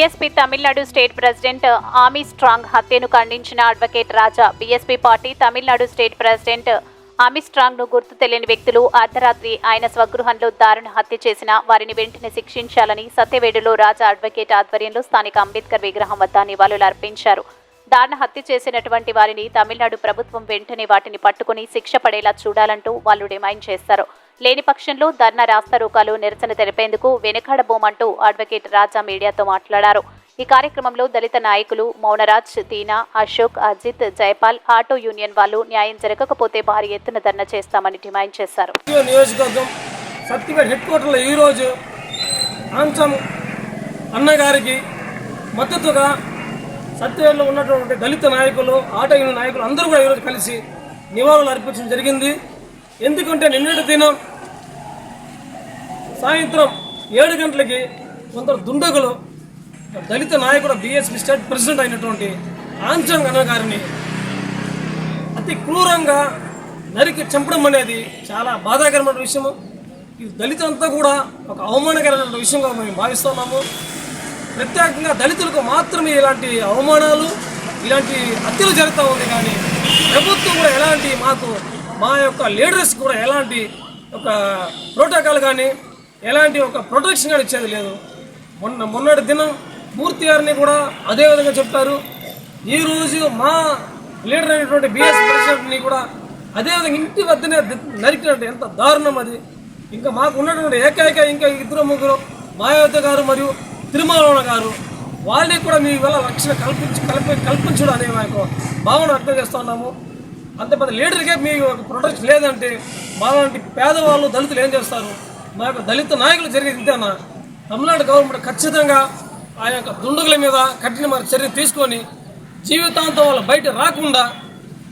BSP Tamil Nadu state president Armstrong హత్యను ఖండించిన advocate Raja. BSP party Tamil Nadu state president ఆమీ స్ట్రాంగ్ను గుర్తు తెలియని వ్యక్తులు అర్ధరాత్రి ఆయన స్వగృహంలో దారుణ హత్య చేసిన వారిని వెంటనే శిక్షించాలని సత్యవేడులో రాజా అడ్వకేట్ ఆధ్వర్యంలో స్థానిక అంబేద్కర్ విగ్రహం వద్ద నివాళులు అర్పించారు దారుణ హత్య చేసినటువంటి వారిని తమిళనాడు ప్రభుత్వం వెంటనే వాటిని పట్టుకుని శిక్ష పడేలా చూడాలంటూ వాళ్ళు డిమాండ్ చేశారు లేని పక్షంలో ధర్నా రాస్తారోకాలు నిరసన తెలిపేందుకు వెనుకాడబోమంటూ అడ్వకేట్ రాజా మీడియాతో మాట్లాడారు. ఈ కార్యక్రమంలో దళిత నాయకులు మౌనరాజ్ దీనా అశోక్ అజిత్ జైపాల్ ఆటో యూనియన్ వాళ్ళు న్యాయం జరగకపోతే భారీ ఎత్తున ధర్నా చేస్తామని డిమాండ్ చేశారు. నియోజకవర్గం హెడ్ క్వార్టర్లో ఈరోజు అన్నగారికి మద్దతుగా సత్యవేరులో ఉన్నటువంటి దళిత నాయకులు ఆటో యూనియన్ నాయకులు అందరూ కూడా ఈరోజు కలిసి నివాళులు అర్పించడం జరిగింది. ఎందుకంటే నిన్నటి దినం సాయంత్రం ఏడు గంటలకి కొందరు దుండగులు దళిత నాయకుడు బీఎస్పీ స్టేట్ ప్రెసిడెంట్ అయినటువంటి ఆంచంగ్ అన్న గారిని అతి క్రూరంగా నరికి చంపడం అనేది చాలా బాధాకరమైన విషయము. ఇది దళితులంతా కూడా ఒక అవమానకరమైన విషయంగా మేము భావిస్తున్నాము. ప్రత్యేకంగా దళితులకు మాత్రమే ఇలాంటి అవమానాలు ఇలాంటి హత్యలు జరుగుతూ ఉంది కానీ ప్రభుత్వం కూడా ఎలాంటి మాకు మా యొక్క లీడర్స్ కూడా ఎలాంటి ఒక ప్రోటోకాల్ కానీ ఎలాంటి ఒక ప్రొటెక్షన్ కానీ ఇచ్చేది లేదు. మొన్న మొన్నటి దినం మూర్తి గారిని కూడా అదే విధంగా చెప్పారు. ఈరోజు మా లీడర్ అయినటువంటి బిఎస్ ప్రెసిడెంట్ని కూడా అదేవిధంగా ఇంటి వద్దనే నరికినట్టు ఎంత దారుణం అది. ఇంకా మాకు ఉన్నటువంటి ఏకైక ఇంకా ఇద్దరు ముగ్గురు మాయావతి గారు మరియు తిరుమల గారు వాళ్ళకి కూడా మీ వల్ల రక్షణ కల్పించి కల్పి కల్పించడం అనే మా యొక్క భావన అర్థం చేస్తున్నాము అంత పెద్ద లీడర్కే మీ యొక్క ప్రొటెక్షన్ లేదంటే మాలాంటి పేదవాళ్ళు దళితులు ఏం చేస్తారు? మా యొక్క దళిత నాయకులు జరిగేది ఇంతేనా తమిళనాడు గవర్నమెంట్ ఖచ్చితంగా ఆ యొక్క దుండగుల మీద కఠినమైన చర్య తీసుకొని జీవితాంతం వాళ్ళు బయట రాకుండా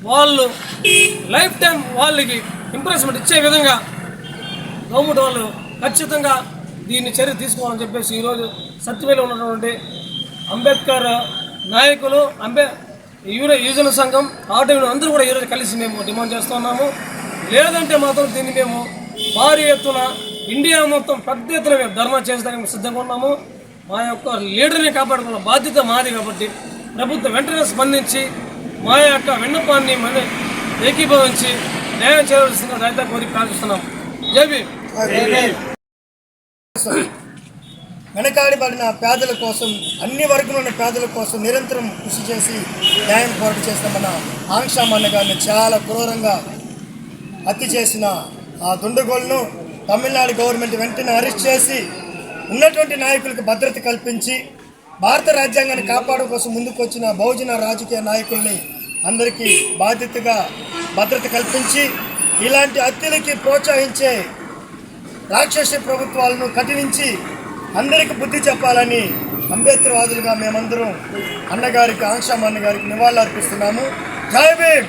వాళ్ళు లైఫ్ టైం వాళ్ళకి ఇంప్రెస్మెంట్ ఇచ్చే విధంగా గవర్నమెంట్ వాళ్ళు ఖచ్చితంగా దీన్ని చర్య తీసుకోవాలని చెప్పేసి ఈరోజు సత్యవేలో ఉన్నటువంటి అంబేద్కర్ నాయకులు అంబే యువన యువజన సంఘం ఆటో అందరూ కూడా ఈరోజు కలిసి మేము డిమాండ్ చేస్తున్నాము లేదంటే మాత్రం దీన్ని మేము భారీ ఎత్తున ఇండియా మొత్తం పెద్ద ఎత్తున మేము ధర్నా చేసేదానికి మేము సిద్ధంగా ఉన్నాము. మా యొక్క లీడర్ని కాపాడుకున్న బాధ్యత మాది కాబట్టి ప్రభుత్వం వెంటనే స్పందించి మా యొక్క విన్నపాన్ని మన ఏకీభవించి న్యాయం చేయవలసిందిగా రైతా కోరి ప్రార్థిస్తున్నాం. జేబీ వెనకాడబడిన పేదల కోసం అన్ని వర్గంలో ఉన్న పేదల కోసం నిరంతరం కృషి చేసి న్యాయం పోరాటం చేసిన మన ఆంక్షామన్న గారిని చాలా క్రూరంగా హత్య చేసిన ఆ దుండగోళ్ళను తమిళనాడు గవర్నమెంట్ వెంటనే అరెస్ట్ చేసి ఉన్నటువంటి నాయకులకు భద్రత కల్పించి భారత రాజ్యాంగాన్ని కాపాడడం కోసం ముందుకు వచ్చిన బహుజన రాజకీయ నాయకుల్ని అందరికీ బాధ్యతగా భద్రత కల్పించి ఇలాంటి హత్యలకి ప్రోత్సహించే రాక్షస ప్రభుత్వాలను కఠినించి అందరికి బుద్ధి చెప్పాలని అంబేద్కర్ వాదులుగా మేమందరం అన్నగారికి ఆంక్షామన్న గారికి నివాళులు అర్పిస్తున్నాము జై భీమ్!